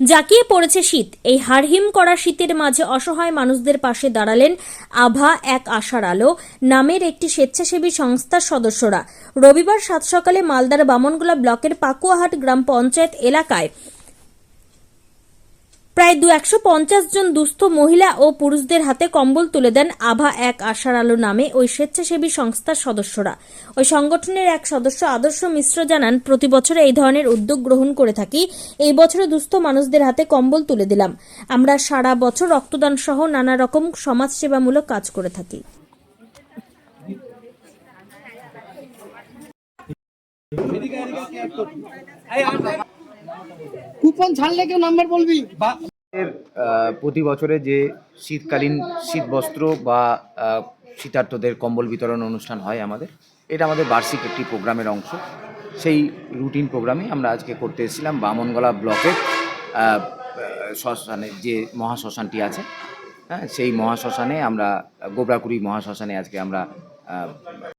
জাঁকিয়ে পড়েছে শীত। এই হারহিম করা শীতের মাঝে অসহায় মানুষদের পাশে দাঁড়ালেন আভা এক আশার আলো, নামের একটি স্বেচ্ছাসেবী সংস্থার সদস্যরা। রবিবার সাত সকালে মালদার বামনগোলা ব্লকের পাকুয়াহাট গ্রাম পঞ্চায়েত এলাকায় প্রায় দু একশো পঞ্চাশ জন দুস্থ মহিলা ও পুরুষদের হাতে কম্বল তুলে দেন আভা এক আশার আলো নামে ওই স্বেচ্ছাসেবী সংস্থার সদস্যরা। ওই সংগঠনের এক সদস্য আদর্শ মিশ্র জানান, প্রতি বছর এই ধরনের উদ্যোগ গ্রহণ করে থাকি। এই বছরে দুস্থ মানুষদের হাতে কম্বল তুলে দিলাম। আমরা সারা বছর রক্তদান সহ নানা রকম সমাজসেবামূলক কাজ করে থাকি। কুপন ছাড়লে কেউ নাম্বার বলবি? প্রতি বছরে যে শীতকালীন শীত বস্ত্র বা শীতার্থদের কম্বল বিতরণ অনুষ্ঠান হয় আমাদের এটা আমাদের বার্ষিক একটি প্রোগ্রামের অংশ। সেই রুটিন প্রোগ্রামে আমরা আজকে করতে এসেছিলাম বামনগলা ব্লকের আহ, আহ, শ্মশানে যে মহাশ্মশানটি আছে হ্যাঁ সেই মহাশ্মশানে আমরা গোবরাকুড়ি মহাশ্মশানে আজকে আমরা